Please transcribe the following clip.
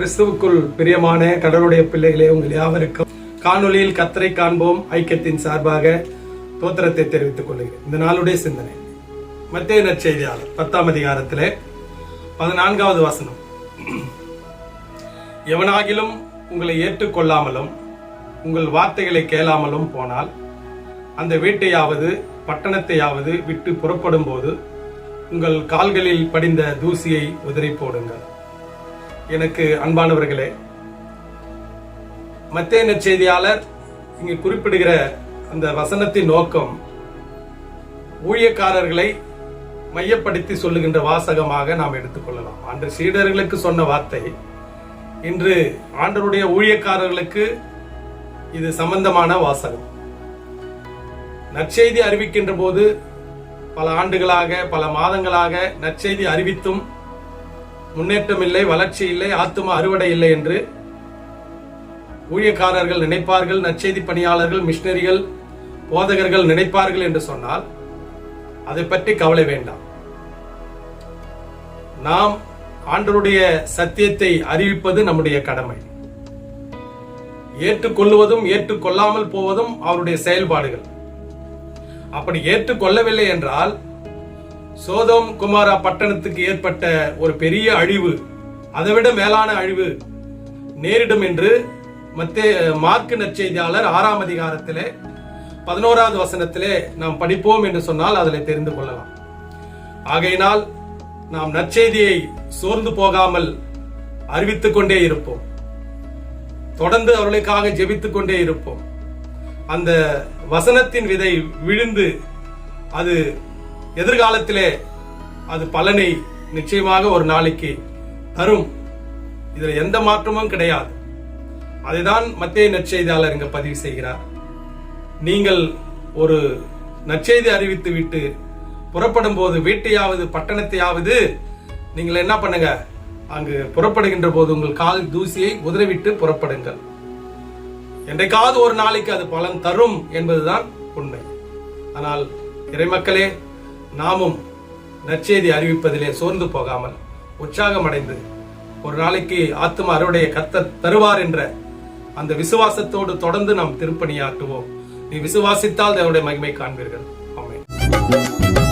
கிறிஸ்துவுக்குள் பிரியமான கடவுளுடைய பிள்ளைகளே உங்கள் யாவருக்கும் காணொளியில் கத்தரை காண்போம். ஐக்கியத்தின் சார்பாக தோத்திரத்தை தெரிவித்துக் கொள்கிறேன். இந்த நாளுடைய சிந்தனை. மத்திய நற்செய்தியாளர் பத்தாம் அதிகாரத்திலே பதினான்காவது வசனம். எவனாகிலும் உங்களை ஏற்றுக்கொள்ளாமலும் உங்கள் வார்த்தைகளை கேளாமலும் போனால் அந்த வீட்டையாவது பட்டணத்தையாவது விட்டு புறப்படும் போது உங்கள் கால்களில் படிந்த தூசியை உதறி போடுங்கள். எனக்கு அன்பானவர்களே மத்திய நற்செய்தியாளர் இங்கு குறிப்பிடுகிற அந்த வசனத்தின் நோக்கம் ஊழியக்காரர்களை மையப்படுத்தி சொல்லுகின்ற வாசகமாக நாம் எடுத்துக்கொள்ளலாம் அன்று சீடர்களுக்கு சொன்ன வார்த்தை இன்று ஆண்டருடைய ஊழியக்காரர்களுக்கு இது சம்பந்தமான வாசகம். நற்செய்தி அறிவிக்கின்ற போது பல ஆண்டுகளாக பல மாதங்களாக நற்செய்தி அறிவித்தும் முன்னேற்றம் இல்லை வளர்ச்சி இல்லை ஆத்தும அறுவடை இல்லை என்று ஊழியக்காரர்கள் நினைப்பார்கள் நற்செய்தி பணியாளர்கள் மிஷினரிகள் போதகர்கள் நினைப்பார்கள் என்று சொன்னால் அதை பற்றி கவலை வேண்டாம். நாம் ஆண்டருடைய சத்தியத்தை அறிவிப்பது நம்முடைய கடமை. ஏற்றுக்கொள்வதும் ஏற்றுக்கொள்ளாமல் போவதும் அவருடைய செயல்பாடுகள். அப்படி ஏற்றுக்கொள்ளவில்லை என்றால் சோதோம் குமாரா பட்டணத்துக்கு ஏற்பட்ட ஒரு பெரிய அழிவு. அதைவிட மேலான அழிவு நேரிடும் என்று மத்திய மார்க்கு நற்செய்தியாளர் ஆறாம் அதிகாரத்திலே பதினோராவது வசனத்திலே நாம் படிப்போம் என்று சொன்னால் அதில் தெரிந்து கொள்ளலாம். ஆகையினால் நாம் நற்செய்தியை சோர்ந்து போகாமல் அறிவித்துக் கொண்டே இருப்போம். தொடர்ந்து அவர்களுக்காக ஜெபித்துக் கொண்டே இருப்போம். அந்த வசனத்தின் விதை விழுந்து அது எதிர்காலத்திலே அது பலனை நிச்சயமாக ஒரு நாளைக்கு தரும். இதுல எந்த மாற்றமும் கிடையாது. அதைதான் மத்திய நற்செய்தியாளர் இங்க பதிவு செய்கிறார். நீங்கள் ஒரு நற்செய்தி அறிவித்து விட்டு புறப்படும் போது வீட்டையாவது பட்டணத்தையாவது நீங்கள் என்ன பண்ணுங்க? அங்கு புறப்படுகின்ற போது உங்கள் கால் தூசியை உதறிவிட்டு புறப்படுங்கள். என்றைக்காவது ஒரு நாளைக்கு அது பலன் தரும் என்பதுதான் உண்மை. ஆனால் இறைமக்களே நாமும் நற்செய்தி அறிவிப்பதிலே சோர்ந்து போகாமல் உற்சாகம் அடைந்து ஒரு நாளைக்கு ஆத்ம அறுவடைய கத்த தருவார் என்ற அந்த விசுவாசத்தோடு தொடர்ந்து நாம் திருப்பணியாற்றுவோம். நீ விசுவாசித்தால் தேவனுடைய மகிமை காண்பீர்கள். ஆமென்.